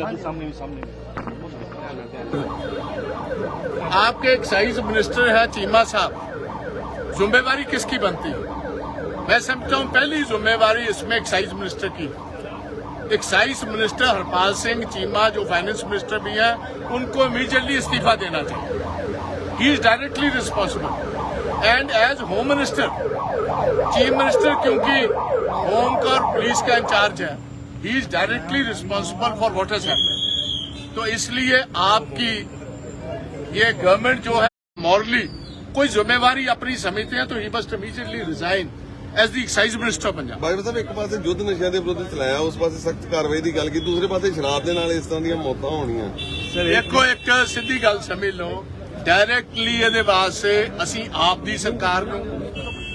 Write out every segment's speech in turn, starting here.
आपके सामने सामने आपके एक्साइज मिनिस्टर है चीमा साहब। जुम्मेवारी किसकी बनती है? मैं समझता हूँ पहली जुम्मेवारी इसमें एक्साइज मिनिस्टर की एक्साइज मिनिस्टर हरपाल सिंह, चीमा जो फाइनेंस मिनिस्टर भी हैं, उनको इमीडिएटली इस्तीफा देना चाहिए। He is directly responsible and as home minister chief minister क्योंकि होम का और पुलिस का इंचार्ज है he is directly responsible for what has happened तो इसलिए आपकी ये गवर्नमेंट जो है मॉरली कोई जिम्मेवारी अपनी समझते हैं तो he must immediately resign as the excise minister Punjab ਬਾਈ ਸਾਹਿਬ ਇੱਕ ਪਾਸੇ ਯੁੱਧ ਨਸ਼ਿਆਂ ਦੇ ਵਿਰੁੱਧ ਚਲਾਇਆ ਉਸ ਪਾਸੇ ਸਖਤ ਕਾਰਵਾਈ ਦੀ ਗੱਲ ਕੀਤੀ ਦੂਸਰੇ ਪਾਸੇ ਸ਼ਰਾਬ ਦੇ ਨਾਲ ਇਸ ਤਰ੍ਹਾਂ ਦੀਆਂ ਮੌਤਾਂ ਹੋਣੀਆਂ ਦੇਖੋ ਇੱਕ ਸਿੱਧੀ ਗੱਲ ਸਮਝ ਲਓ ਡਾਇਰੈਕਟਲੀ ਇਹਦੇ ਵਾਸਤੇ ਅਸੀਂ ਆਪ ਦੀ ਸਰਕਾਰ ਨੂੰ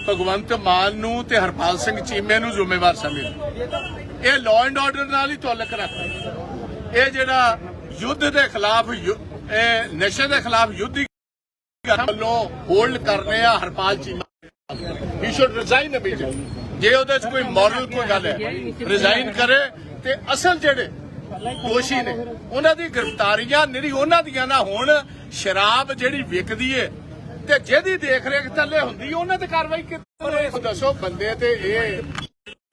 ਭਗਵੰਤ ਮਾਨ ਨੂੰ ਤੇ ਹਰਪਾਲ ਸਿੰਘ ਚੀਮੇ ਨੂੰ ਜ਼ਿੰਮੇਵਾਰ ਸਮਝਦੇ ਇਹ ਲਾਅ ਐਂਡ ਆਰਡਰ ਨਾਲ ਹੀ ਤਾਲੁਕ ਰੱਖਦਾ। ਇਹ ਜਿਹੜਾ ਯੁੱਧ ਦੇ ਖਿਲਾਫ ਇਹ ਨਸ਼ੇ ਦੇ ਖਿਲਾਫ ਯੁੱਧ ਵੱਲੋਂ ਹੋਲਡ ਕਰਨੇ ਆ Harpal Cheema. He should resign immediately ਜੇ ਉਹਦੇ ਚ ਕੋਈ ਮੋਰਲ ਕੋਈ ਗੱਲ ਹੈ ਰਿਜ਼ਾਈਨ ਕਰੇ ਤੇ ਅਸਲ ਜਿਹੜੇ ਦੋਸ਼ੀ ਨੇ, ਉਹਨਾਂ ਦੀ ਗ੍ਰਿਫਤਾਰੀਆਂ ਨਿਰੀ ਉਹਨਾਂ ਦੀਆਂ ਨਾ ਹੋਣ, ਸ਼ਰਾਬ ਜਿਹੜੀ ਵਿਕਦੀ ਏ, ਤੇ ਜਿਹਦੀ ਦੇਖ ਰੇਖ ਥੱਲੇ ਹੁੰਦੀ, ਉਹਨਾਂ ਤੇ ਕਾਰਵਾਈ ਕਿੱਥੇ ਦੱਸੋ, ਬੰਦੇ ਤੇ ਇਹ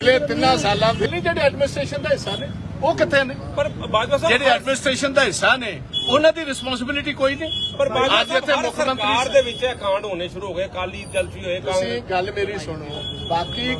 ਪਿਛਲੇ ਤਿੰਨਾਂ ਸਾਲਾਂ ਦੇ ਨਹੀਂ ਜਿਹੜੇ ਐਡਮਿਨਿਸਟ੍ਰੇਸ਼ਨ ਦਾ ਹਿੱਸਾ ਨੇ ਉਹ ਕਿੱਥੇ ਨੇ? ਪਰ ਬਾਜਵਾ ਸਾਹਿਬ ਜਿਹੜੇ ਐਡਮਿਨਿਸਟ੍ਰੇਸ਼ਨ ਦਾ ਹਿੱਸਾ ਨੇ ਉਹਨਾਂ ਦੀ ਰਿਸਪੌਂਸਿਬਿਲਿਟੀ ਕੋਈ ਨਹੀਂ। ਪਰ ਬਾਜਵਾ ਅੱਜ ਸਾਹਿਬ ਇੱਥੇ ਸਰਕਾਰ ਦੇ ਵਿੱਚ ਇਹ ਕਾਂਡ ਹੋਣੇ ਸ਼ੁਰੂ ਹੋ ਗਏ ਕਾਲੀ ਜਲਸੀ ਹੋਏ ਤੁਸੀਂ ਕਾਂਗਰਸ ਗੱਲ ਮੇਰੀ ਸੁਣੋ। ਬਾਕੀ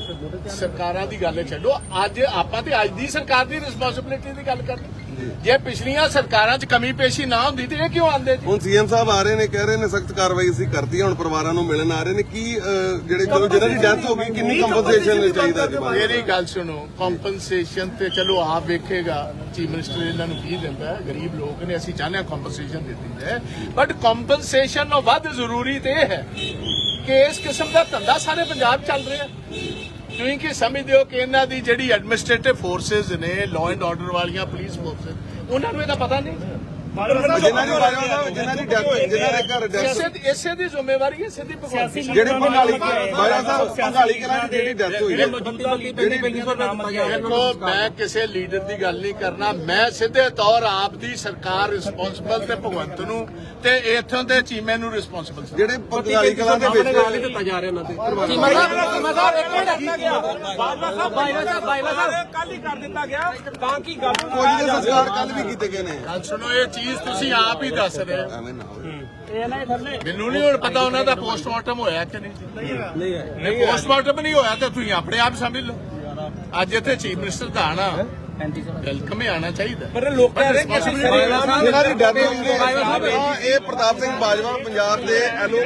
ਸਰਕਾਰਾਂ ਦੀ ਗੱਲ ਛੱਡੋ। ਅੱਜ ਆਪਾਂ ਤੇ ਅੱਜ ਦੀ ਸਰਕਾਰ ਦੀ ਰਿਸਪੌਂਸਿਬਿਲਿਟੀ ਦੀ ਗੱਲ ਕਰਦੇ। ਜੇ ਪਿਛਲੀਆਂ ਸਰਕਾਰਾਂ 'ਚ ਕਮੀ ਪੇਸ਼ੀ ਨਾ ਹੁੰਦੀ ਤੇ ਇਹ ਕਿਉਂ ਆਂਦੇ ਜੀ? ਹੁਣ ਸੀਐਮ ਸਾਹਿਬ ਆ ਰਹੇ ਨੇ ਕਹਿ ਰਹੇ ਨੇ ਸਖਤ ਕਾਰਵਾਈ ਅਸੀਂ ਕਰਤੀ ਹੈ, ਹੁਣ ਪਰਿਵਾਰਾਂ ਨੂੰ ਮਿਲਣ ਆ ਰਹੇ ਨੇ। ਕੀ ਜਿਹੜੇ ਚਲੋ ਜਿਹਨਾਂ ਦੀ ਡੈਥ ਹੋ ਗਈ ਕਿੰਨੀ ਕੰਪਨਸੇਸ਼ਨ ਚਾਹੀਦਾ ਜੀ? ਮੇਰੀ ਗੱਲ ਸੁਣੋ ਕੰਪਨਸੇਸ਼ਨ ਤੇ ਚਲੋ ਆਪ ਵੇਖੇਗਾ ਚੀਫ ਮਿਨਿਸਟਰ ਇਹਨਾਂ ਨੂੰ ਕੀ ਦਿੰਦਾ ਹੈ ਗਰੀਬ ਲੋਕ ਨੇ ਅਸੀਂ ਚਾਹੁੰਦੇ ਹਾਂ ਕੰਪਨਸੇਸ਼ਨ ਦਿੱਤੀ ਜਾਏ। ਬਟ ਕੰਪਨਸੇਸ਼ਨ ਤੋਂ ਵੱਧ ਜ਼ਰੂਰੀ ਤੇ ਇਹ ਹੈ। ਕਿ ਇਸ ਕਿਸਮ ਦਾ ਧੰਦਾ ਸਾਰੇ ਪੰਜਾਬ ਚੱਲ ਰਿਹਾ। ਤੁਸੀਂ ਕੀ ਸਮਝਦੇ ਹੋ ਕਿ ਇਹਨਾਂ ਦੀ ਜਿਹੜੀ ਐਡਮਿਨਿਸਟ੍ਰੇਟਿਵ ਫੋਰਸਸ ਨੇ ਲਾਅ ਐਂਡ ਆਰਡਰ ਵਾਲੀਆਂ ਪੁਲਿਸ ਫੋਰਸਸ ਉਹਨਾਂ ਨੂੰ ਇਹਦਾ ਪਤਾ ਨਹੀਂ। ਜਿਨ੍ਹਾਂ ਦੀ ਬਾਜਵਾ ਸਾਹਿਬ ਜਿਨ੍ਹਾਂ ਦੀ ਡੈਥ ਜਿਨ੍ਹਾਂ ਦੇ ਘਰ ਡੈਥ ਇਸੇ ਦੀ ਇਸੇ ਦੀ ਜ਼ਿੰਮੇਵਾਰੀ ਹੈ ਸਿੱਧੀ ਭਗਵੰਤ ਦੀ। ਜਿਹੜੇ ਬੰਗਾਲੀ ਬਾਜਵਾ ਸਾਹਿਬ ਬੰਗਾਲੀ ਕਲਾਂ ਦੀ ਜਿਹੜੀ ਡੈਥ ਹੋਈ ਹੈ। ਦੇਖੋ ਮੈਂ ਕਿਸੇ ਲੀਡਰ ਦੀ ਗੱਲ ਨਹੀਂ ਕਰਨਾ। ਮੈਂ ਸਿੱਧੇ ਤੌਰ ਆਪ ਦੀ ਸਰਕਾਰ ਰਿਸਪੌਂਸਿਬਲ ਤੇ ਭਗਵੰਤ ਨੂੰ ਤੇ ਇੱਥੋਂ ਦੇ ਚੀਮੇ ਨੂੰ ਰਿਸਪੌਂਸਿਬਲ ਜਿਹੜੇ ਬੰਗਾਲੀ ਕਲਾਂ ਦੇ ਵਿੱਚ ਕੱਲ ਹੀ ਕਰ ਦਿੱਤਾ ਗਿਆ। ਤਾਂ ਕੀ ਗੱਲ ਫੌਜੀ ਦੇ ਸੰਸਕਾਰ ਕੱਲ ਵੀ ਕੀਤੇ ਗਏ ਨੇ। ਗੱਲ ਸੁਣੋ ਇਹ ਚੀਜ਼ ਤੁਸੀਂ ਆਪ ਹੀ ਦੱਸ ਰਹੇ ਹੋ। ਐਵੇਂ ਨਾ ਹੋਵੇ। ਮੈਨੂੰ ਨਹੀਂ ਹੁਣ ਪਤਾ ਉਹਨਾਂ ਦਾ ਪੋਸਟਮਾਰਟਮ ਹੋਇਆ ਕਿ ਨਹੀਂ। ਨਹੀਂ ਨਹੀਂ ਪੋਸਟਮਾਰਟਮ ਨਹੀਂ ਹੋਇਆ ਤਾਂ ਤੁਸੀਂ ਆਪਣੇ ਆਪ ਸਮਝ ਲਓ। ਅੱਜ ਇੱਥੇ ਚੀਫ ਮਿਨਿਸਟਰ ਦਾ ਆਣਾ। ਵੈਲਕਮ ਹੀ ਆਣਾ ਚਾਹੀਦਾ। ਪਰ ਲੋਕ ਕਹਿ ਰਹੇ ਕਿ ਅਸੀਂ ਜਿਹਨਾਂ ਦੀ ਡੈਥ ਹੋਈ ਹੈ ਹਾਂ, ਇਹ ਪ੍ਰਤਾਪ ਸਿੰਘ ਬਾਜਵਾ ਪੰਜਾਬ ਦੇ ਐਲਓ